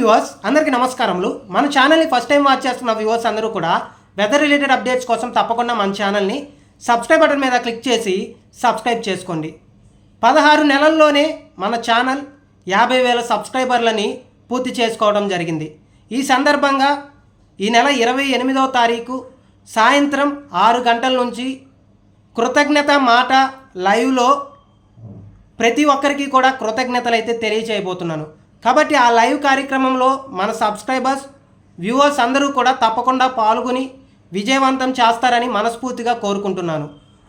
Viewers అందరికీ నమస్కారములు. మన ఛానల్ని ఫస్ట్ టైం వాచ్ చేస్తున్న వ్యూవర్స్ అందరూ కూడా వెదర్ రిలేటెడ్ అప్డేట్స్ కోసం తప్పకుండా మన ఛానల్ని సబ్స్క్రైబ్ బటన్ మీద క్లిక్ చేసి సబ్స్క్రైబ్ చేసుకోండి. పదహారు నెలల్లోనే మన ఛానల్ యాభై వేల సబ్స్క్రైబర్లని పూర్తి చేసుకోవడం జరిగింది. ఈ సందర్భంగా ఈ నెల ఇరవై ఎనిమిదవ తారీఖు సాయంత్రం ఆరు గంటల నుంచి కృతజ్ఞత మాట లైవ్లో ప్రతి ఒక్కరికి కూడా కృతజ్ఞతలు అయితే తెలియచేయబోతున్నాను. కాబట్టి ఆ లైవ్ కార్యక్రమంలో మన సబ్స్క్రైబర్స్ వ్యూవర్స్ అందరూ కూడా తప్పకుండా పాల్గొని విజయవంతం చేస్తారని మనస్ఫూర్తిగా కోరుకుంటున్నాను.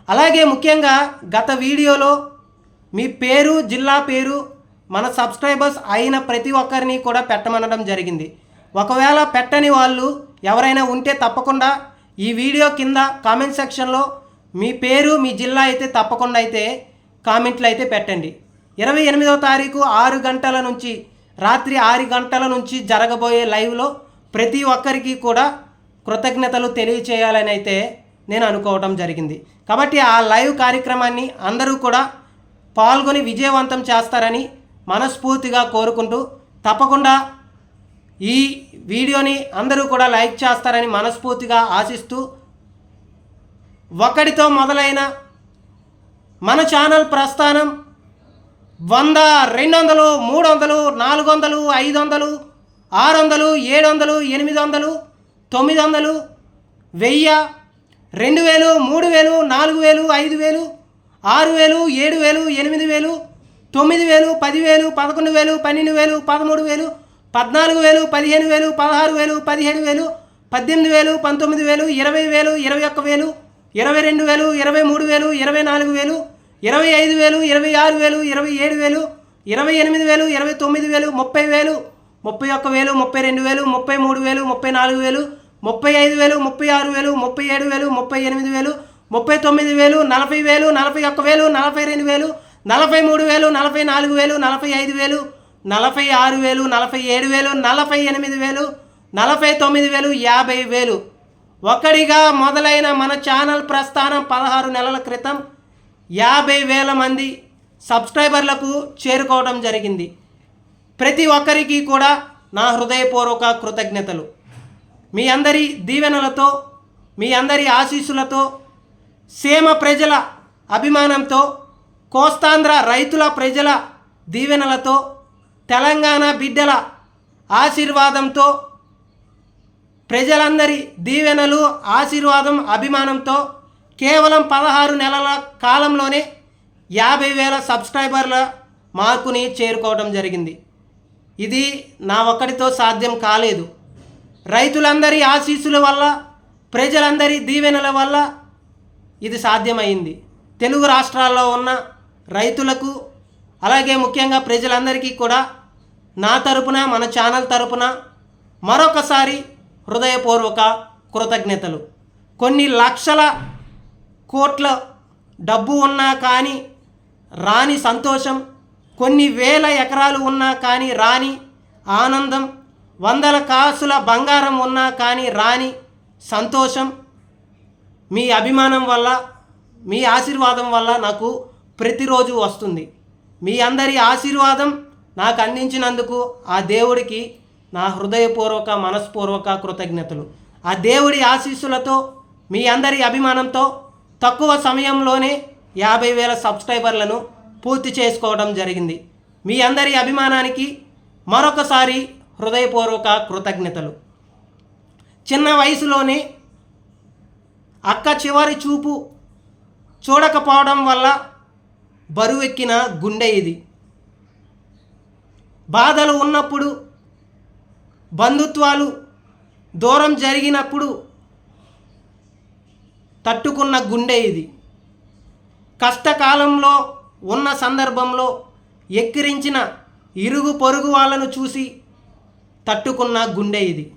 అలాగే ముఖ్యంగా గత వీడియోలో మీ పేరు జిల్లా పేరు మన సబ్స్క్రైబర్స్ అయిన ప్రతి ఒక్కరిని కూడా పెట్టమనడం జరిగింది. ఒకవేళ పెట్టని వాళ్ళు ఎవరైనా ఉంటే తప్పకుండా ఈ వీడియో కింద కామెంట్ సెక్షన్లో మీ పేరు మీ జిల్లా అయితే తప్పకుండా అయితే కామెంట్లు అయితే పెట్టండి. ఇరవై ఎనిమిదవ తారీఖు ఆరు గంటల నుంచి రాత్రి ఆరు గంటల నుంచి జరగబోయే లైవ్లో ప్రతి ఒక్కరికి కూడా కృతజ్ఞతలు తెలియచేయాలని అయితే నేను అనుకోవడం జరిగింది. కాబట్టి ఆ లైవ్ కార్యక్రమాన్ని అందరూ కూడా పాల్గొని విజయవంతం చేస్తారని మనస్ఫూర్తిగా కోరుకుంటూ తప్పకుండా ఈ వీడియోని అందరూ కూడా లైక్ చేస్తారని మనస్ఫూర్తిగా ఆశిస్తూ ఒకటితో మొదలైన మన ఛానల్ ప్రస్థానం వంద రెండు వందలు మూడు వందలు నాలుగు వందలు ఐదు వందలు ఆరు వందలు ఏడు వందలు ఎనిమిది వందలు తొమ్మిది వందలు వెయ్యి రెండు వేలు మూడు వేలు నాలుగు వేలు ఐదు వేలు ఆరు వేలు ఏడు వేలు ఎనిమిది వేలు తొమ్మిది వేలు పదివేలు పదకొండు వేలు పన్నెండు వేలు పదమూడు వేలు పద్నాలుగు వేలు పదిహేను వేలు పదహారు వేలు పదిహేడు వేలు పద్దెనిమిది వేలు పంతొమ్మిది వేలు ఇరవై వేలు ఇరవై ఒక్క వేలు ఇరవై రెండు వేలు ఇరవై మూడు వేలు ఇరవై నాలుగు వేలు ఇరవై ఐదు వేలు ఇరవై ఆరు వేలు ఇరవై ఏడు వేలు ఇరవై ఎనిమిది వేలు ఇరవై తొమ్మిది వేలు ముప్పై వేలు ముప్పై ఒక్క వేలు ముప్పై రెండు వేలు ముప్పై మూడు వేలు ముప్పై నాలుగు వేలు ముప్పై ఐదు వేలు ముప్పై ఆరు వేలు ముప్పై ఏడు వేలు ముప్పై ఎనిమిది వేలు ముప్పై తొమ్మిది వేలు నలభై వేలు నలభై ఒక్క వేలు నలభై రెండు వేలు నలభై మూడు వేలు నలభై నాలుగు వేలు నలభై ఐదు వేలు నలభై ఆరు వేలు నలభై ఏడు వేలు నలభై ఎనిమిది వేలు నలభై తొమ్మిది వేలు యాభై వేలు ఒకడిగా మొదలైన మన ఛానల్ ప్రస్థానం పదహారు నెలల క్రితం యాభై వేల మంది సబ్స్క్రైబర్లకు చేరుకోవడం జరిగింది. ప్రతి ఒక్కరికి కూడా నా హృదయపూర్వక కృతజ్ఞతలు. మీ అందరి దీవెనలతో మీ అందరి ఆశీస్సులతో సీమ ప్రజల అభిమానంతో కోస్తాంధ్ర రైతుల ప్రజల దీవెనలతో తెలంగాణ బిడ్డల ఆశీర్వాదంతో ప్రజలందరి దీవెనలు ఆశీర్వాదం అభిమానంతో కేవలం పదహారు నెలల కాలంలోనే యాభై వేల సబ్స్క్రైబర్ల మార్కుని చేరుకోవడం జరిగింది. ఇది నా ఒక్కడితో సాధ్యం కాలేదు. రైతులందరి ఆశీస్సుల వల్ల ప్రజలందరి దీవెనల వల్ల ఇది సాధ్యమైంది. తెలుగు రాష్ట్రాల్లో ఉన్న రైతులకు అలాగే ముఖ్యంగా ప్రజలందరికీ కూడా నా తరపున మన ఛానల్ తరపున మరొకసారి హృదయపూర్వక కృతజ్ఞతలు. కొన్ని లక్షల కోట్ల డబ్బు ఉన్నా కానీ రాని సంతోషం కొన్ని వేల ఎకరాలు ఉన్నా కానీ రాని ఆనందం వందల కాసుల బంగారం ఉన్నా కానీ రాని సంతోషం మీ అభిమానం వల్ల మీ ఆశీర్వాదం వల్ల నాకు ప్రతిరోజు వస్తుంది. మీ అందరి ఆశీర్వాదం నాకు అందించినందుకు ఆ దేవుడికి నా హృదయపూర్వక మనస్పూర్వక కృతజ్ఞతలు. ఆ దేవుడి ఆశీస్సులతో మీ అందరి అభిమానంతో తక్కువ సమయంలోనే యాభై వేల సబ్స్క్రైబర్లను పూర్తి చేసుకోవడం జరిగింది. మీ అందరి అభిమానానికి మరొకసారి హృదయపూర్వక కృతజ్ఞతలు. చిన్న వయసులోనే అక్క చివరి చూపు చూడకపోవడం వల్ల బరువెక్కిన గుండె ఇది. బాధలు ఉన్నప్పుడు బంధుత్వాలు దూరం జరిగినప్పుడు తట్టుకున్న గుండె ఇది. కష్టకాలంలో ఉన్న సందర్భంలో ఎక్కిరించిన ఇరుగు పొరుగు వాళ్ళను చూసి తట్టుకున్న గుండె ఇది.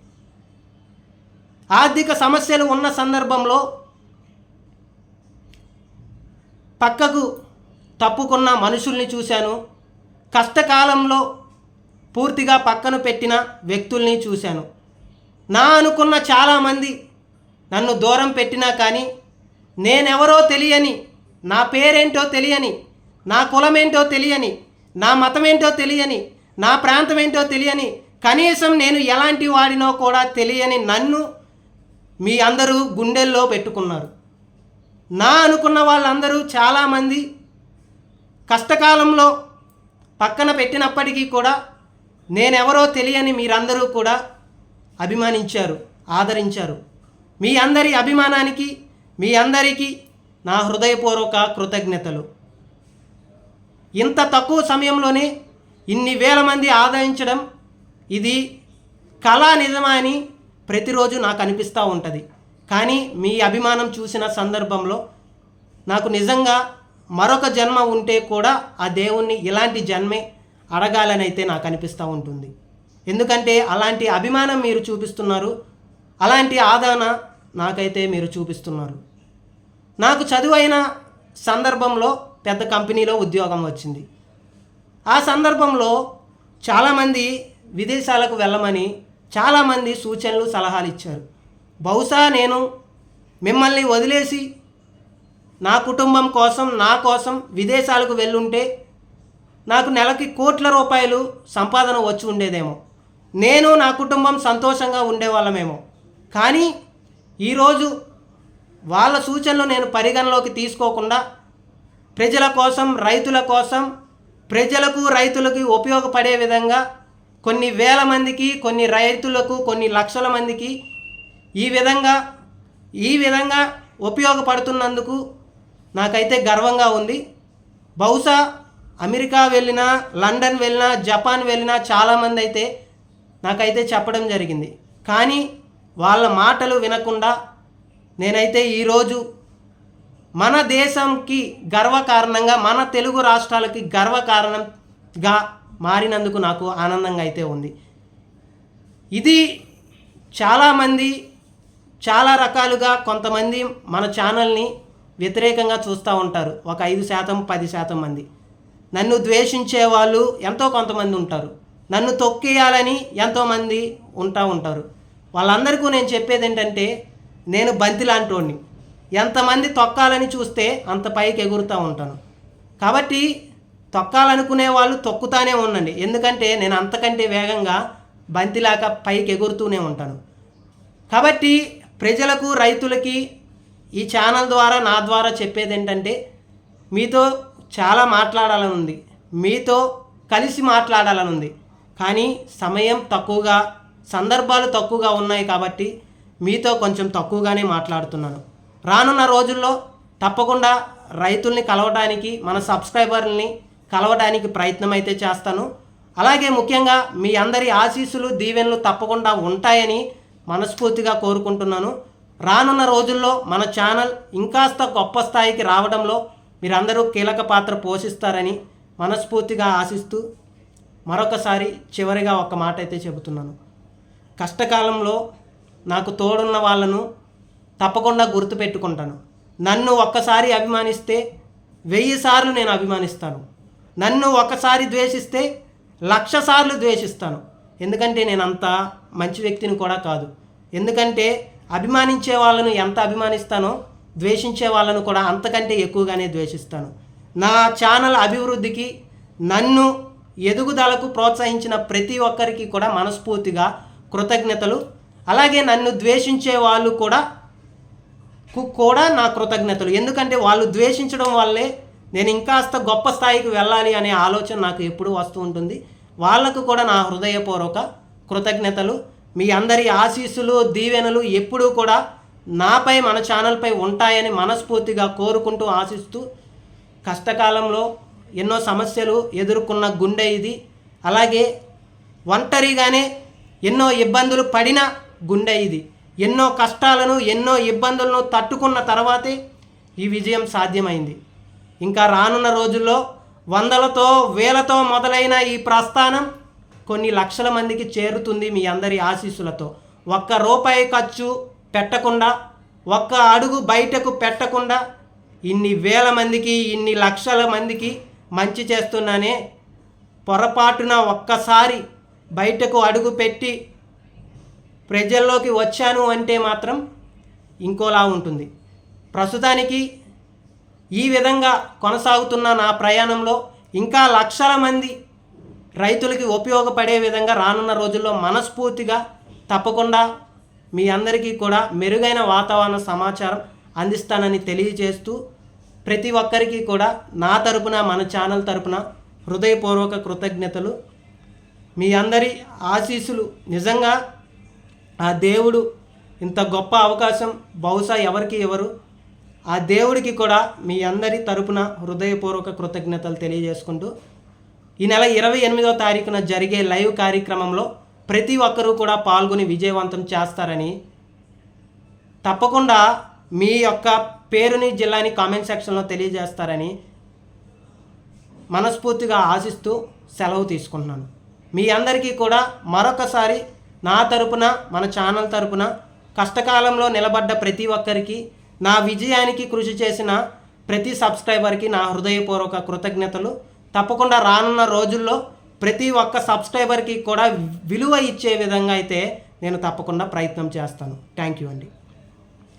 ఆర్థిక సమస్యలు ఉన్న సందర్భంలో పక్కకు తప్పుకున్న మనుషుల్ని చూశాను. కష్టకాలంలో పూర్తిగా పక్కన పెట్టిన వ్యక్తుల్ని చూశాను. నా అనుకున్న చాలామంది నన్ను దూరం పెట్టినా కానీ నేనెవరో తెలియని నా పేరేంటో తెలియని నా కులమేంటో తెలియని నా మతమేంటో తెలియని నా ప్రాంతం ఏంటో తెలియని కనీసం నేను ఎలాంటి వాడినో కూడా తెలియని నన్ను మీ అందరూ గుండెల్లో పెట్టుకున్నారు. నా అనుకున్న వాళ్ళందరూ చాలామంది కష్టకాలంలో పక్కన పెట్టినప్పటికీ కూడా నేనెవరో తెలియని మీరందరూ కూడా అభిమానించారు ఆదరించారు. మీ అందరి అభిమానానికి మీ అందరికీ నా హృదయపూర్వక కృతజ్ఞతలు. ఇంత తక్కువ సమయంలోనే ఇన్ని వేల మంది ఆదాయించడం ఇది కళా నిజమా అని ప్రతిరోజు నాకు అనిపిస్తూ ఉంటుంది. కానీ మీ అభిమానం చూసిన సందర్భంలో నాకు నిజంగా మరొక జన్మ ఉంటే కూడా ఆ దేవుణ్ణి ఇలాంటి జన్మే అడగాలని అయితే నాకు అనిపిస్తూ ఉంటుంది. ఎందుకంటే అలాంటి అభిమానం మీరు చూపిస్తున్నారు అలాంటి ఆదరణ నాకైతే మీరు చూపిస్తున్నారు. నాకు చదువైన సందర్భంలో పెద్ద కంపెనీలో ఉద్యోగం వచ్చింది. ఆ సందర్భంలో చాలామంది విదేశాలకు వెళ్ళమని చాలామంది సూచనలు సలహాలు ఇచ్చారు. బహుశా నేను మిమ్మల్ని వదిలేసి నా కుటుంబం కోసం నా కోసం విదేశాలకు వెళ్ళుంటే నాకు నెలకి కోట్ల రూపాయలు సంపాదన వచ్చి ఉండేదేమో. నేను నా కుటుంబం సంతోషంగా ఉండేవాళ్ళమేమో. కానీ ఈరోజు వాళ్ళ సూచనలు నేను పరిగణలోకి తీసుకోకుండా ప్రజల కోసం రైతుల కోసం ప్రజలకు రైతులకు ఉపయోగపడే విధంగా కొన్ని వేల మందికి కొన్ని రైతులకు కొన్ని లక్షల మందికి ఈ విధంగా ఈ విధంగా ఉపయోగపడుతున్నందుకు నాకైతే గర్వంగా ఉంది. బహుశా అమెరికా వెళ్ళినా లండన్ వెళ్ళినా జపాన్ వెళ్ళినా చాలామంది అయితే నాకైతే చెప్పడం జరిగింది. కానీ వాళ్ళ మాటలు వినకుండా నేనైతే ఈరోజు మన దేశంకి గర్వకారణంగా మన తెలుగు రాష్ట్రాలకి గర్వకారణంగా మారినందుకు నాకు ఆనందంగా అయితే ఉంది. ఇది చాలామంది చాలా రకాలుగా కొంతమంది మన ఛానల్ని వ్యతిరేకంగా చూస్తూ ఉంటారు. ఒక ఐదు శాతం పది శాతం మంది. నన్ను ద్వేషించే వాళ్ళు ఎంతో కొంతమంది ఉంటారు. నన్ను తొక్కేయాలని ఎంతోమంది ఉంటా ఉంటారు. వాళ్ళందరికీ నేను చెప్పేది ఏంటంటే నేను బంతి లాంటి ఎంతమంది తొక్కాలని చూస్తే అంత పైకి ఎగురుతూ ఉంటాను. కాబట్టి తొక్కాలనుకునే వాళ్ళు తొక్కుతానే ఉండండి. ఎందుకంటే నేను అంతకంటే వేగంగా బంతిలాగా పైకి ఎగురుతూనే ఉంటాను. కాబట్టి ప్రజలకు రైతులకి ఈ ఛానల్ ద్వారా నా ద్వారా చెప్పేది ఏంటంటే మీతో చాలా మాట్లాడాలని ఉంది మీతో కలిసి మాట్లాడాలని ఉంది కానీ సమయం తక్కువగా సందర్భాలు తక్కువగా ఉన్నాయి కాబట్టి మీతో కొంచెం తక్కువగానే మాట్లాడుతున్నాను. రానున్న రోజుల్లో తప్పకుండా రైతుల్ని కలవడానికి మన సబ్స్క్రైబర్ని కలవడానికి ప్రయత్నం అయితే చేస్తాను. అలాగే ముఖ్యంగా మీ అందరి ఆశీస్సులు దీవెనలు తప్పకుండా ఉంటాయని మనస్ఫూర్తిగా కోరుకుంటున్నాను. రానున్న రోజుల్లో మన ఛానల్ ఇంకాస్త గొప్ప స్థాయికి రావడంలో మీరందరూ కీలక పాత్ర పోషిస్తారని మనస్ఫూర్తిగా ఆశిస్తూ మరొకసారి చివరిగా ఒక మాట అయితే చెబుతున్నాను. కష్టకాలంలో నాకు తోడున్న వాళ్ళను తప్పకుండా గుర్తుపెట్టుకుంటాను. నన్ను ఒక్కసారి అభిమానిస్తే వెయ్యి సార్లు నేను అభిమానిస్తాను. నన్ను ఒకసారి ద్వేషిస్తే లక్ష సార్లు ద్వేషిస్తాను. ఎందుకంటే నేను అంత మంచి వ్యక్తిని కూడా కాదు. ఎందుకంటే అభిమానించే వాళ్ళను ఎంత అభిమానిస్తానో ద్వేషించే వాళ్ళను కూడా అంతకంటే ఎక్కువగానే ద్వేషిస్తాను. నా ఛానల్ అభివృద్ధికి నన్ను ఎదుగుదలకు ప్రోత్సహించిన ప్రతి ఒక్కరికి కూడా మనస్ఫూర్తిగా కృతజ్ఞతలు. అలాగే నన్ను ద్వేషించే వాళ్ళు కూడా కు కూడా నా కృతజ్ఞతలు. ఎందుకంటే వాళ్ళు ద్వేషించడం వల్లే నేను ఇంకాస్త గొప్ప స్థాయికి వెళ్ళాలి అనే ఆలోచన నాకు ఎప్పుడూ వస్తూ ఉంటుంది. వాళ్ళకు కూడా నా హృదయపూర్వక కృతజ్ఞతలు. మీ అందరి ఆశీస్సులు దీవెనలు ఎప్పుడూ కూడా నాపై మన ఛానల్పై ఉంటాయని మనస్ఫూర్తిగా కోరుకుంటూ ఆశిస్తూ కష్టకాలంలో ఎన్నో సమస్యలు ఎదుర్కొన్న గుండె ఇది. అలాగే ఒంటరిగానే ఎన్నో ఇబ్బందులు పడిన గుండె ఇది. ఎన్నో కష్టాలను ఎన్నో ఇబ్బందులను తట్టుకున్న తర్వాతే ఈ విజయం సాధ్యమైంది. ఇంకా రానున్న రోజుల్లో వందలతో వేలతో మొదలైన ఈ ప్రస్థానం కొన్ని లక్షల మందికి చేరుతుంది మీ అందరి ఆశీస్సులతో. ఒక్క రూపాయి ఖర్చు పెట్టకుండా ఒక్క అడుగు బయటకు పెట్టకుండా ఇన్ని వేల మందికి ఇన్ని లక్షల మందికి మంచి చేస్తున్నానే పొరపాటున ఒక్కసారి బయటకు అడుగు పెట్టి ప్రజల్లోకి వచ్చాను అంటే మాత్రం ఇంకోలా ఉంటుంది. ప్రస్తుతానికి ఈ విధంగా కొనసాగుతున్న నా ప్రయాణంలో ఇంకా లక్షల మంది రైతులకి ఉపయోగపడే విధంగా రానున్న రోజుల్లో మనస్ఫూర్తిగా తప్పకుండా మీ అందరికీ కూడా మెరుగైన వాతావరణ సమాచారం అందిస్తానని తెలియజేస్తూ ప్రతి ఒక్కరికి కూడా నా తరపున మన ఛానల్ తరపున హృదయపూర్వక కృతజ్ఞతలు. మీ అందరి ఆశీస్సులు నిజంగా ఆ దేవుడు ఇంత గొప్ప అవకాశం బహుశా ఎవరికి ఎవరు ఆ దేవుడికి కూడా మీ అందరి తరపున హృదయపూర్వక కృతజ్ఞతలు తెలియజేసుకుంటూ ఈ నెల ఇరవై ఎనిమిదో తారీఖున జరిగే లైవ్ కార్యక్రమంలో ప్రతి ఒక్కరూ కూడా పాల్గొని విజయవంతం చేస్తారని తప్పకుండా మీ యొక్క పేరుని జిల్లాని కామెంట్ సెక్షన్లో తెలియజేస్తారని మనస్ఫూర్తిగా ఆశిస్తూ సెలవు తీసుకుంటున్నాను. మీ అందరికీ కూడా మరొకసారి నా తరపున మన ఛానల్ తరపున కష్టకాలంలో నిలబడ్డ ప్రతి ఒక్కరికి నా విజయానికి కృషి చేసిన ప్రతి సబ్స్క్రైబర్కి నా హృదయపూర్వక కృతజ్ఞతలు. తప్పకుండా రానున్న రోజుల్లో ప్రతి ఒక్క సబ్స్క్రైబర్కి కూడా విలువ ఇచ్చే విధంగా అయితే నేను తప్పకుండా ప్రయత్నం చేస్తాను. థ్యాంక్ యూ అండి.